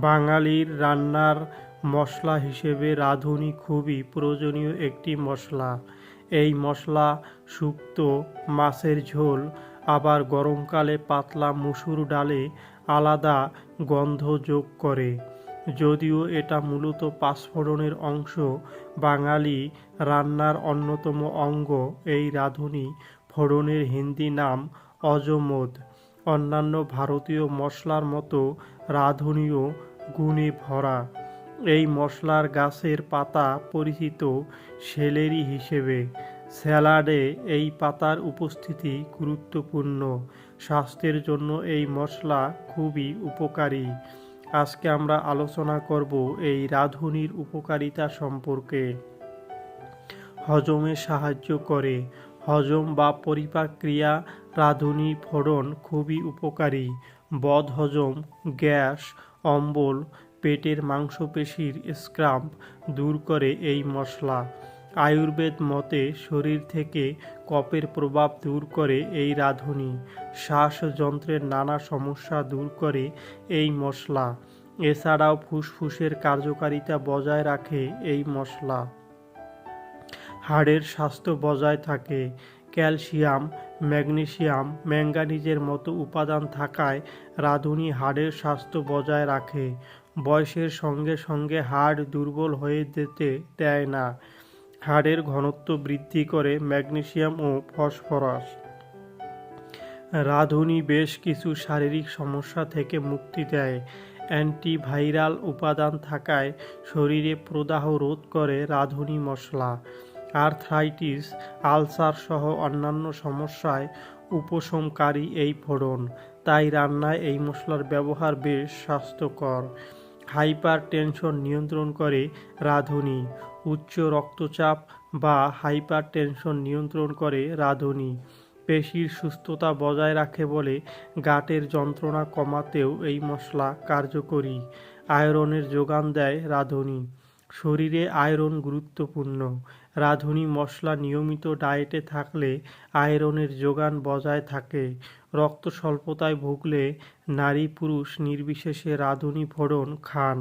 বাঙালির রান্নার মশলা হিসেবে রাঁধুনি খুবই প্রয়োজনীয় একটি মশলা। এই মশলা শুক্তো মাছের ঝোল, আবার গরমকালে পাতলা মুসুর ডালে আলাদা গন্ধ যোগ করে। যদিও এটা মূলত পাঁচফোড়নের অংশ, বাঙালি রান্নার অন্যতম অঙ্গ এই রাঁধুনি ফোড়নের হিন্দি নাম অজমোদ। অন্যান্য ভারতীয় মশলার মতো রাঁধুনিও গুণে ভরা। এই মশলার গাছের পাতা পরিচিত সেলেরি হিসেবে। স্যালাডে এই পাতার উপস্থিতি গুরুত্বপূর্ণ। স্বাস্থ্যের জন্য এই মশলা খুবই উপকারী। আজকে আমরা আলোচনা করব এই রাঁধুনির উপকারিতা সম্পর্কে। হজমে সাহায্য করে। হজম বা পরিপাক ক্রিয়া রাঁধুনি, ফোড়ন খুবই উপকারী। বদ হজম, গ্যাস, অম্বল, পেটের মাংসপেশির স্ক্রাম্প দূর করে এই মশলা। আয়ুর্বেদ মতে শরীর থেকে কপের প্রভাব দূর করে এই রাঁধুনি। শ্বাসযন্ত্রের নানা সমস্যা দূর করে এই মশলা। এছাড়াও ফুসফুসের কার্যকারিতা বজায় রাখে এই মশলা। হাড়ের স্বাস্থ্য বজায় থাকে। ক্যালসিয়াম, ম্যাগনেসিয়াম, ম্যাঙ্গানিজের মতো উপাদান থাকায় রাঁধুনি হাড়ের স্বাস্থ্য বজায় রাখে। বয়সের সঙ্গে সঙ্গে হাড় দুর্বল হয়ে যেতে দেয় না। হাড়ের ঘনত্ব বৃদ্ধি করে ম্যাগনেসিয়াম ও ফসফরাস। রাঁধুনি বেশ কিছু শারীরিক সমস্যা থেকে মুক্তি দেয়। অ্যান্টিভাইরাল উপাদান থাকায় শরীরে প্রদাহ রোধ করে রাঁধুনি মশলা। আর্থ্রাইটিস আলসার সহ অন্যান্য সমস্যায় উপশমকারী এই ফোড়ন। তাই রান্নায় এই মশলার ব্যবহার বেশ স্বাস্থ্যকর। হাইপার টেনশন নিয়ন্ত্রণ করে রাঁধুনি। উচ্চ রক্তচাপ বা হাইপার টেনশন নিয়ন্ত্রণ করে রাঁধুনি। পেশির সুস্থতা বজায় রাখে বলে গাঁটের যন্ত্রণা কমাতেও এই মশলা কার্যকরী। আয়রনের যোগান দেয় রাঁধুনি। শরীরে আয়রন গুরুত্বপূর্ণ। রাঁধুনি মশলা নিয়মিত ডায়েটে থাকলে আয়রনের যোগান বজায় থাকে। রক্ত স্বল্পতায় ভুগলে নারী পুরুষ নির্বিশেষে রাঁধুনি ফোড়ন খান।